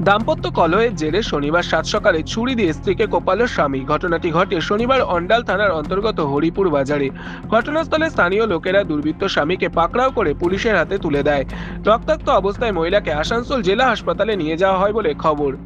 দাম্পত্য কলহের জেরে শনিবার সাত সকালে ছুরি দিয়ে স্ত্রীকে কোপালো স্বামী। ঘটনাটি ঘটে শনিবার অন্ডাল থানার অন্তর্গত হরিপুর বাজারে। ঘটনাস্থলে স্থানীয় লোকেরা দুর্বৃত্ত স্বামীকে পাকড়াও করে পুলিশের হাতে তুলে দেয়। রক্তাক্ত অবস্থায় মহিলাকে আসানসোল জেলা হাসপাতালে নিয়ে যাওয়া হয় বলে খবর।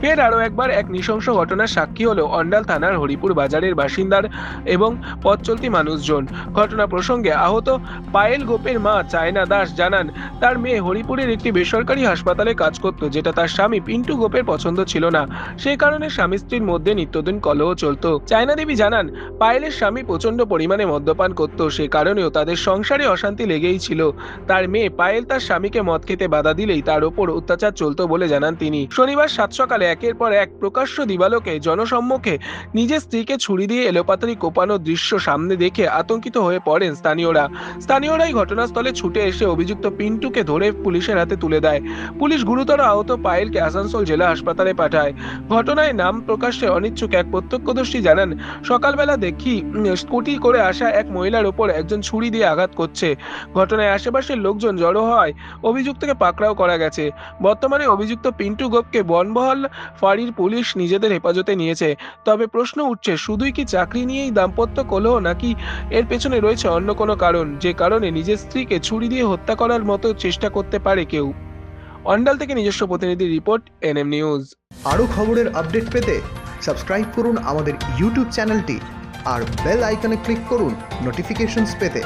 ফের আরও একবার এক নৃশংস ঘটনার সাক্ষী হলো অন্ডাল থানার হরিপুর বাজারের বাসিন্দার এবং পথ চলতি মানুষজন। ঘটনা প্রসঙ্গে আহত পায়েল গোপের মা চায়না দাস জানান, তার মেয়ে হরিপুরের একটি বেসরকারি হাসপাতালে কাজ করত, যেটা তার স্বামী পিন্টু গোপের পছন্দ ছিল না। সেই কারণে স্বামী স্ত্রীর মধ্যে নিত্যদিন কলহ চলতো। চায়না দেবী জানান, পায়েলের স্বামী প্রচণ্ড পরিমাণে মদ্যপান করত, সে কারণেও তাদের সংসারে অশান্তি লেগেই ছিল। তার মেয়ে পায়েল তার স্বামীকে মদ খেতে বাধা দিলেই তার ওপর অত্যাচার চলতো বলে জানান তিনি। শনিবার সাত সকালে একের পর এক প্রকাশ্য দিবালোকে, জনসম্মুখে নিজের স্ত্রীকে ছুরি দিয়ে এলোপাতারি কোপানোর দৃশ্য সামনে দেখে আতঙ্কিত হয়ে পড়েন স্থানীয়রা। স্থানীয়রাই ঘটনাস্থলে ছুটে এসে অভিযুক্ত পিন্টুকে ধরে পুলিশের হাতে তুলে দেয়। পুলিশ গুরুতর আহত পায়েলকে আসানসোল জেলা হাসপাতালে পাঠায়। ঘটনায় নাম প্রকাশ্যে অনিচ্ছুক এক প্রত্যক্ষদর্শী জানান, সকালবেলা দেখি স্কুটি করে আসা এক মহিলার ওপর একজন ছুরি দিয়ে আঘাত করছে। ঘটনায় আশেপাশের লোকজন জড়ো হয় অভিযুক্তকে পাকড়াও করা গেছে। বর্তমানে অভিযুক্ত পিন্টু গোপকে বনবহল ফাঁড়ির পুলিশ নিজেদের হেফাজতে নিয়েছে। তবে প্রশ্ন উঠছে, শুধুই কি চাকরি নিয়েই দাম্পত্য কলহ, নাকি এর পেছনে রয়েছে অন্য কোনো কারণ, যে কারণে নিজের স্ত্রীকে ছুরি দিয়ে হত্যা করার মতো চেষ্টা করতে পারে কেউ? অন্ডাল থেকে নিজস্ব প্রতিনিধি রিপোর্ট, এনএম নিউজ। আরও খবরের আপডেট পেতে সাবস্ক্রাইব করুন আমাদের ইউটিউব চ্যানেলটি, আর বেল আইকনে ক্লিক করুন নোটিফিকেশনস পেতে।